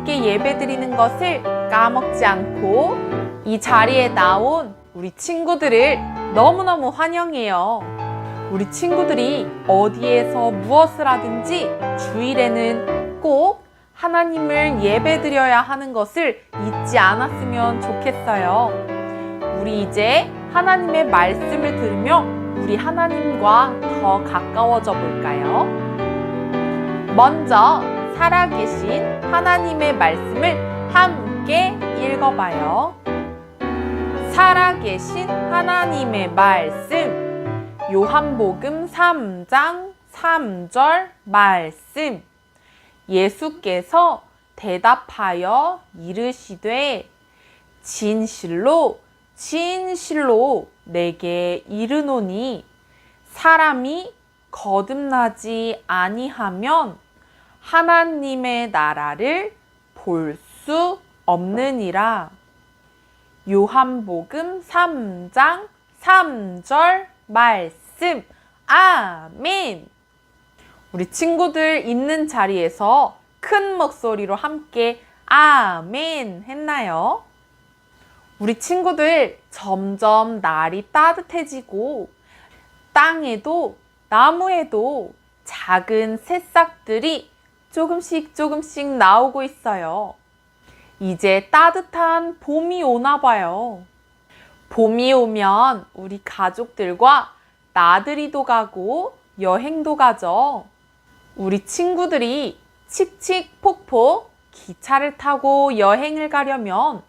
하나님께 예배 드리는 것을 까먹지 않고 이 자리에 나온 우리 친구들을 너무너무 환영해요. 우리 친구들이 어디에서 무엇을 하든지 주일에는 꼭 하나님을 예배 드려야 하는 것을 잊지 않았으면 좋겠어요. 우리 이제 하나님의 말씀을 들으며 우리 하나님과 더 가까워져 볼까요? 먼저 살아계신 하나님의 말씀을 함께 읽어봐요. 살아계신 하나님의 말씀. 요한복음 3장 3절 말씀. 예수께서 대답하여 이르시되 진실로 진실로 내게 이르노니 사람이 거듭나지 아니하면 하나님의 나라를 볼 수 없느니라. 요한복음 3장 3절 말씀. 아멘. 우리 친구들 있는 자리에서 큰 목소리로 함께 아멘 했나요? 우리 친구들 점점 날이 따뜻해지고 땅에도 나무에도 작은 새싹들이 조금씩 조금씩 나오고 있어요. 이제 따뜻한 봄이 오나 봐요. 봄이 오면 우리 가족들과 나들이도 가고 여행도 가죠. 우리 친구들이 칙칙폭폭 기차를 타고 여행을 가려면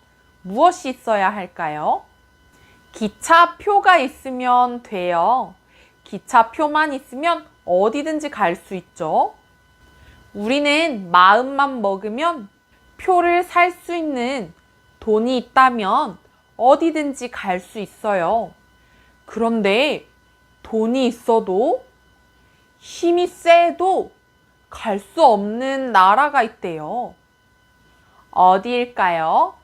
무엇이 있어야 할까요? 기차표가 있으면 돼요. 기차표만 있으면 어디든지 갈 수 있죠. 우리는 마음만 먹으면 표를 살 수 있는 돈이 있다면 어디든지 갈 수 있어요. 그런데 돈이 있어도 힘이 세도 갈 수 없는 나라가 있대요. 어디일까요?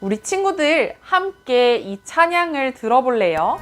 우리 친구들 함께 이 찬양을 들어볼래요?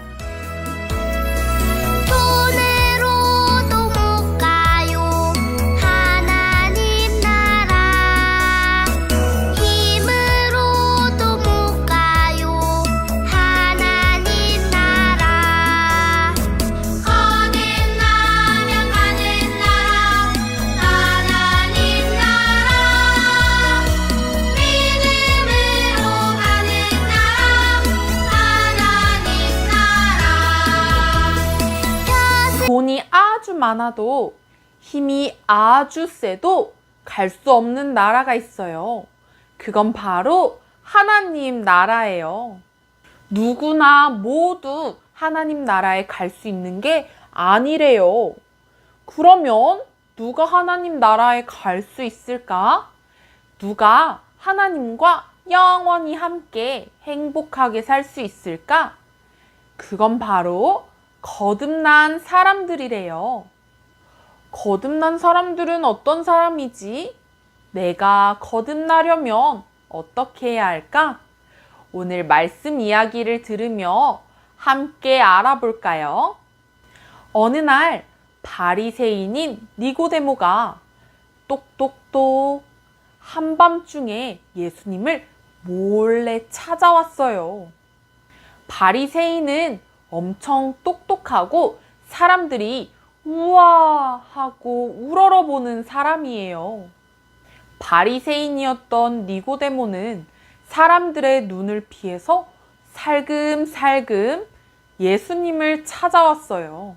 많아도 힘이 아주 세도 갈 수 없는 나라가 있어요. 그건 바로 하나님 나라예요. 누구나 모두 하나님 나라에 갈 수 있는 게 아니래요. 그러면 누가 하나님 나라에 갈 수 있을까? 누가 하나님과 영원히 함께 행복하게 살 수 있을까? 그건 바로 거듭난 사람들이래요. 거듭난 사람들은 어떤 사람이지? 내가 거듭나려면 어떻게 해야 할까? 오늘 말씀 이야기를 들으며 함께 알아볼까요? 어느 날 바리새인인 니고데모가 똑똑똑 한밤중에 예수님을 몰래 찾아왔어요. 바리새인은 엄청 똑똑하고 사람들이 우와 하고 우러러보는 사람이에요. 바리새인이었던 니고데모는 사람들의 눈을 피해서 살금살금 예수님을 찾아왔어요.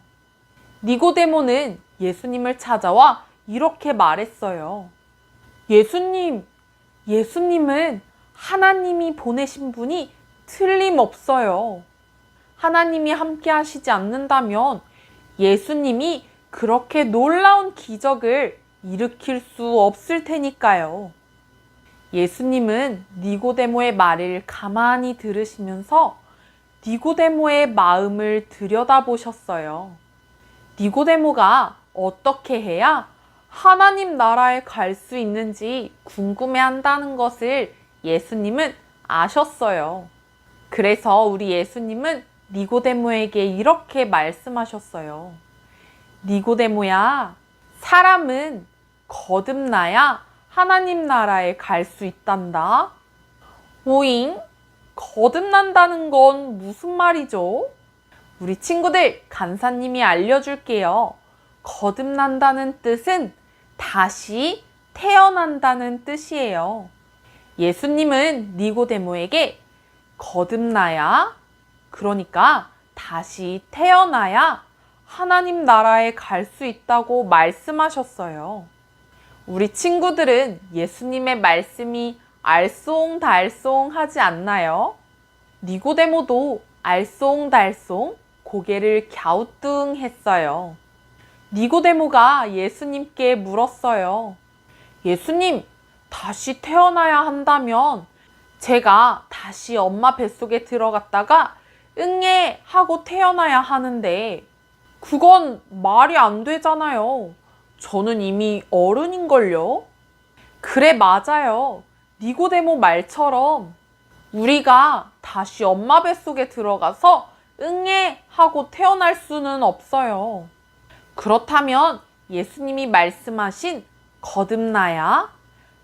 니고데모는 예수님을 찾아와 이렇게 말했어요. 예수님, 예수님은 하나님이 보내신 분이 틀림없어요. 하나님이 함께 하시지 않는다면 예수님이 그렇게 놀라운 기적을 일으킬 수 없을 테니까요. 예수님은 니고데모의 말을 가만히 들으시면서 니고데모의 마음을 들여다보셨어요. 니고데모가 어떻게 해야 하나님 나라에 갈 수 있는지 궁금해 한다는 것을 예수님은 아셨어요. 그래서 우리 예수님은 니고데모에게 이렇게 말씀하셨어요. 니고데모야, 사람은 거듭나야 하나님 나라에 갈 수 있단다. 오잉? 거듭난다는 건 무슨 말이죠? 우리 친구들, 간사님이 알려줄게요. 거듭난다는 뜻은 다시 태어난다는 뜻이에요. 예수님은 니고데모에게 거듭나야, 그러니까 다시 태어나야 하나님 나라에 갈 수 있다고 말씀하셨어요. 우리 친구들은 예수님의 말씀이 알쏭달쏭 하지 않나요? 니고데모도 알쏭달쏭 고개를 갸우뚱했어요. 니고데모가 예수님께 물었어요. 예수님, 다시 태어나야 한다면 제가 다시 엄마 뱃속에 들어갔다가 응애 하고 태어나야 하는데 그건 말이 안 되잖아요. 저는 이미 어른인걸요. 그래, 맞아요. 니고데모 말처럼 우리가 다시 엄마 뱃속에 들어가서 응애 하고 태어날 수는 없어요. 그렇다면 예수님이 말씀하신 거듭나야,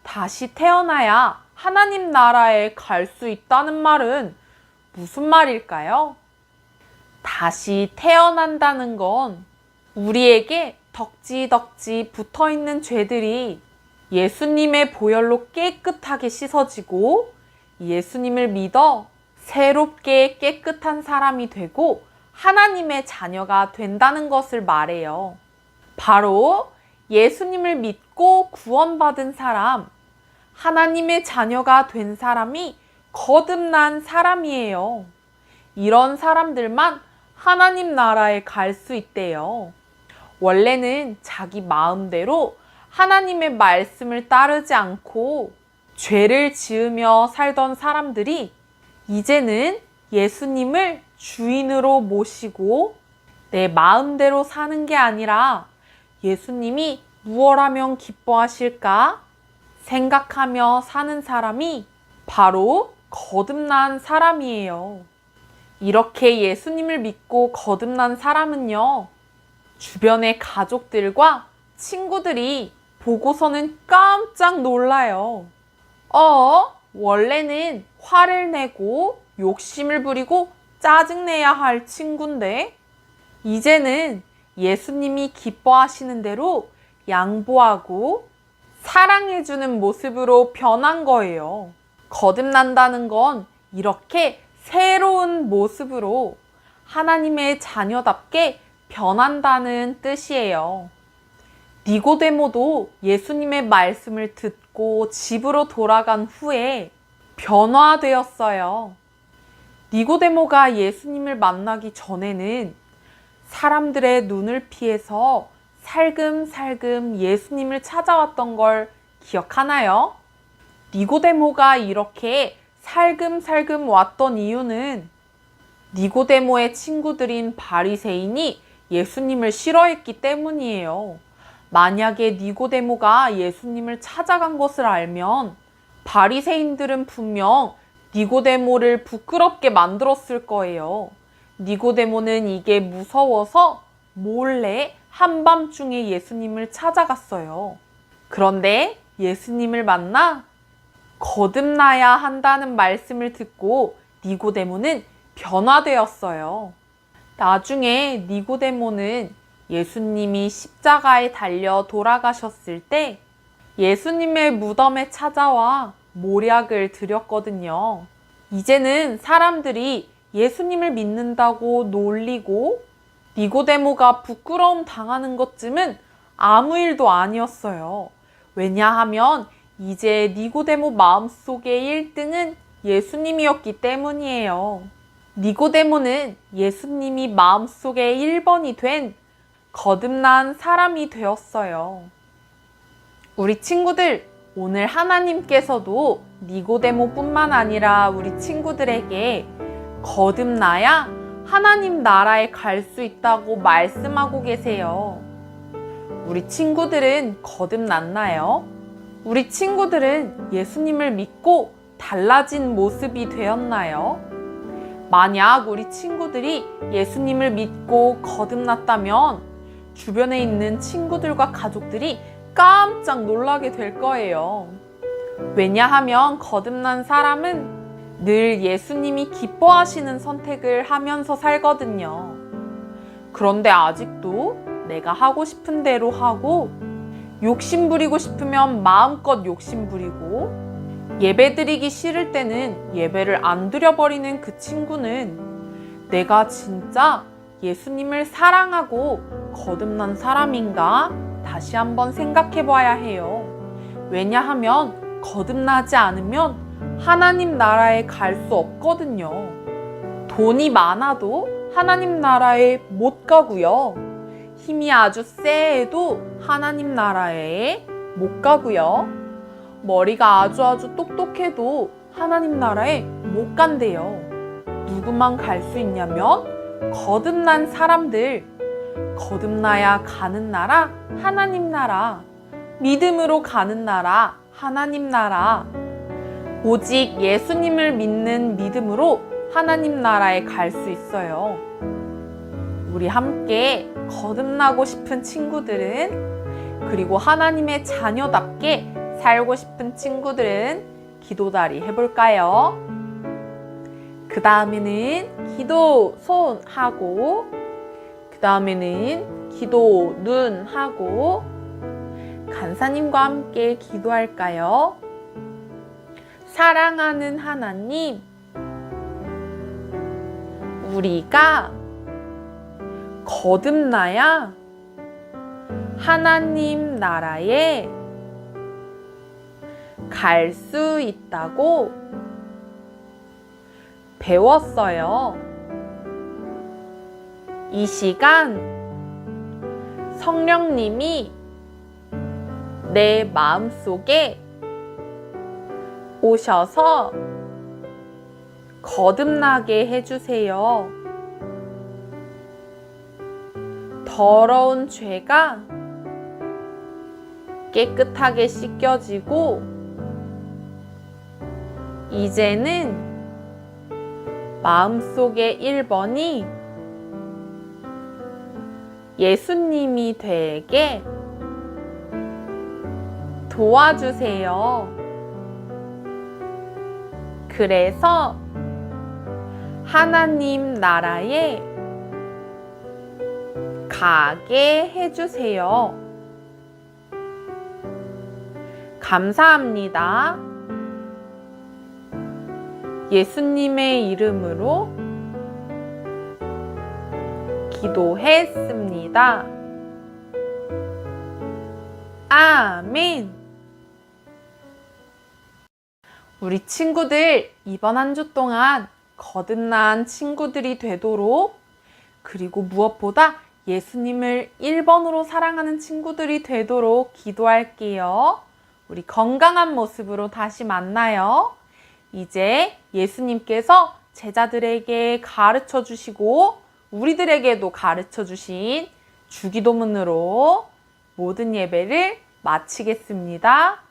다시 태어나야 하나님 나라에 갈 수 있다는 말은 무슨 말일까요? 다시 태어난다는 건 우리에게 덕지덕지 붙어 있는 죄들이 예수님의 보혈로 깨끗하게 씻어지고 예수님을 믿어 새롭게 깨끗한 사람이 되고 하나님의 자녀가 된다는 것을 말해요. 바로 예수님을 믿고 구원받은 사람, 하나님의 자녀가 된 사람이 거듭난 사람이에요. 이런 사람들만 하나님 나라에 갈 수 있대요. 원래는 자기 마음대로 하나님의 말씀을 따르지 않고 죄를 지으며 살던 사람들이 이제는 예수님을 주인으로 모시고 내 마음대로 사는 게 아니라 예수님이 무엇 하면 기뻐하실까 생각하며 사는 사람이 바로 거듭난 사람이에요. 이렇게 예수님을 믿고 거듭난 사람은요, 주변의 가족들과 친구들이 보고서는 깜짝 놀라요. 어, 원래는 화를 내고 욕심을 부리고 짜증내야 할 친구인데, 이제는 예수님이 기뻐하시는 대로 양보하고 사랑해주는 모습으로 변한 거예요. 거듭난다는 건 이렇게 새로운 모습으로 하나님의 자녀답게 변한다는 뜻이에요. 니고데모도 예수님의 말씀을 듣고 집으로 돌아간 후에 변화되었어요. 니고데모가 예수님을 만나기 전에는 사람들의 눈을 피해서 살금살금 예수님을 찾아왔던 걸 기억하나요? 니고데모가 이렇게 살금살금 왔던 이유는 니고데모의 친구들인 바리새인이 예수님을 싫어했기 때문이에요. 만약에 니고데모가 예수님을 찾아간 것을 알면 바리새인들은 분명 니고데모를 부끄럽게 만들었을 거예요. 니고데모는 이게 무서워서 몰래 한밤중에 예수님을 찾아갔어요. 그런데 예수님을 만나 거듭나야 한다는 말씀을 듣고 니고데모는 변화되었어요. 나중에 니고데모는 예수님이 십자가에 달려 돌아가셨을 때 예수님의 무덤에 찾아와 모략을 드렸거든요. 이제는 사람들이 예수님을 믿는다고 놀리고 니고데모가 부끄러움 당하는 것쯤은 아무 일도 아니었어요. 왜냐하면 이제 니고데모 마음속의 1등은 예수님이었기 때문이에요. 니고데모는 예수님이 마음속의 1번이 된 거듭난 사람이 되었어요. 우리 친구들, 오늘 하나님께서도 니고데모뿐만 아니라 우리 친구들에게 거듭나야 하나님 나라에 갈 수 있다고 말씀하고 계세요. 우리 친구들은 거듭났나요? 우리 친구들은 예수님을 믿고 달라진 모습이 되었나요? 만약 우리 친구들이 예수님을 믿고 거듭났다면 주변에 있는 친구들과 가족들이 깜짝 놀라게 될 거예요. 왜냐하면 거듭난 사람은 늘 예수님이 기뻐하시는 선택을 하면서 살거든요. 그런데 아직도 내가 하고 싶은 대로 하고 욕심 부리고 싶으면 마음껏 욕심 부리고 예배 드리기 싫을 때는 예배를 안 드려버리는 그 친구는 내가 진짜 예수님을 사랑하고 거듭난 사람인가 다시 한번 생각해 봐야 해요. 왜냐하면 거듭나지 않으면 하나님 나라에 갈 수 없거든요. 돈이 많아도 하나님 나라에 못 가고요. 힘이 아주 세해도 하나님 나라에 못 가고요. 머리가 아주 아주 똑똑해도 하나님 나라에 못 간대요. 누구만 갈 수 있냐면 거듭난 사람들. 거듭나야 가는 나라 하나님 나라. 믿음으로 가는 나라 하나님 나라. 오직 예수님을 믿는 믿음으로 하나님 나라에 갈 수 있어요. 우리 함께 거듭나고 싶은 친구들은 그리고 하나님의 자녀답게 살고 싶은 친구들은 기도다리 해볼까요? 그 다음에는 기도 손 하고 그 다음에는 기도 눈 하고 간사님과 함께 기도할까요? 사랑하는 하나님, 우리가 거듭나야 하나님 나라에 갈 수 있다고 배웠어요. 이 시간 성령님이 내 마음 속에 오셔서 거듭나게 해주세요. 더러운 죄가 깨끗하게 씻겨지고, 이제는 마음속의 1번이 예수님이 되게 도와주세요. 그래서 하나님 나라에 가게 해주세요. 감사합니다. 예수님의 이름으로 기도했습니다. 아멘. 우리 친구들 이번 한 주 동안 거듭난 친구들이 되도록 그리고 무엇보다 예수님을 1번으로 사랑하는 친구들이 되도록 기도할게요. 우리 건강한 모습으로 다시 만나요. 이제 예수님께서 제자들에게 가르쳐 주시고 우리들에게도 가르쳐 주신 주기도문으로 모든 예배를 마치겠습니다.